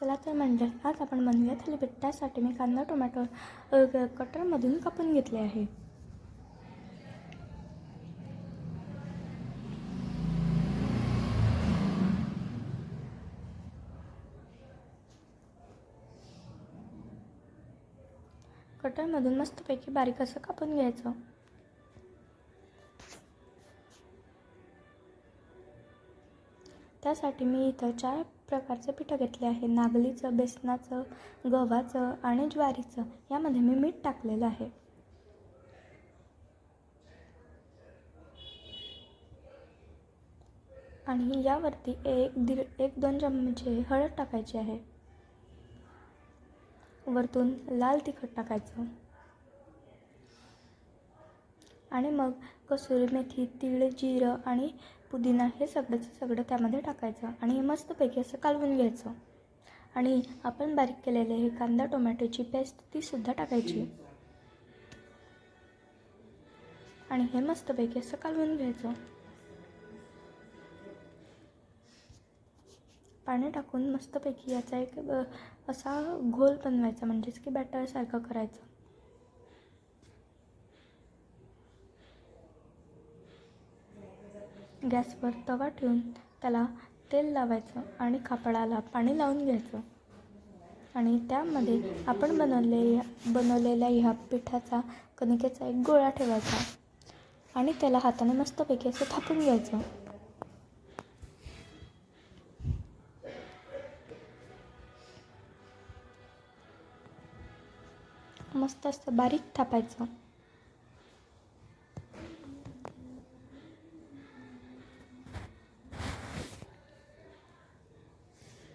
चला तर म्हणजे आज आपण बनवूया थालीपीठ त्यासाठी मी कांदा टोमॅटो कटरमधून कापून घेतले आहे. कटरमधून मस्तपैकी बारीक असं कापून घ्यायचं. त्यासाठी मी इथं चार प्रकारचं पिठं घेतले आहे. नागलीचं बेसनाचं गव्हाचं आणि ज्वारीचं. यामध्ये मी मीठ टाकलेलं आहे. आणि यावरती एक दीड एक दोन चमचे हळद टाकायची आहे. वरतून लाल तिखट टाकायचं. आणि मग कसुरी मेथी तीळ जिरं आणि पुदिना हे सगळंचं सगळं त्यामध्ये टाकायचं आणि हे मस्तपैकी असं कालवून घ्यायचं. आणि आपण बारीक केलेले हे कांदा टोमॅटोची पेस्ट तीसुद्धा टाकायची. आणि हे मस्तपैकी असं कालवून घ्यायचं. पाणी टाकून मस्तपैकी याचा एक असा घोल बनवायचा म्हणजेच की बॅटरसारखं करायचं. गॅसवर तवा ठेवून त्याला तेल लावायचं आणि कापडाला पाणी लावून घ्यायचं. आणि त्यामध्ये आपण बनवले बनवलेल्या ह्या पिठाचा कणकेचा एक गोळा ठेवायचा आणि त्याला हाताने मस्तपैकी असं थापून घ्यायचं. मस्त असं बारीक थापायचं.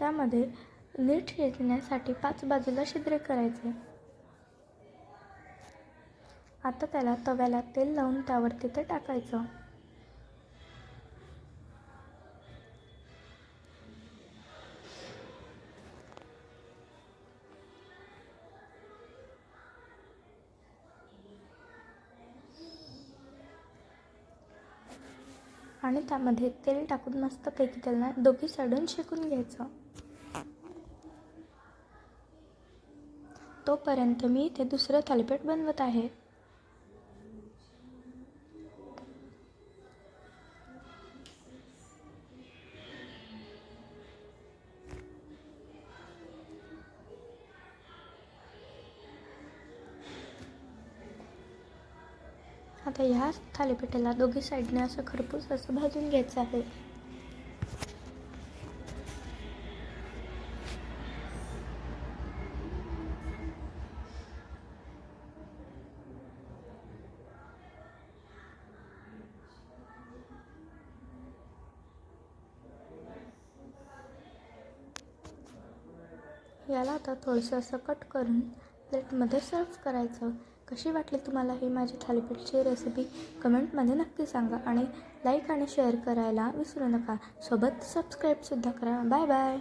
त्यामध्ये नीट शिजण्यासाठी पाच बाजूला छिद्रे करायचे. आता त्याला तव्याला तेल लावून त्यावर तिथे टाकायचं. आणि त्यामध्ये तेल टाकून मस्तपैकी त्याला दोघी सडून शेकून घ्यायचं. तोपर्यंत मी इथे दुसरं थालीपीठ बनवत आहे. आता ह्या थालीपीठाला दोघी साईडने असं खरपूस असं भाजून घ्यायचं आहे. याला आता थोडंसं असं कट करून प्लेटमध्ये सर्व करायचं. कशी वाटली तुम्हाला ही माझी थालीपीठची रेसिपी कमेंटमध्ये नक्की सांगा आणि लाईक आणि शेअर करायला विसरू नका. सोबत सबस्क्राईबसुद्धा करा. Bye bye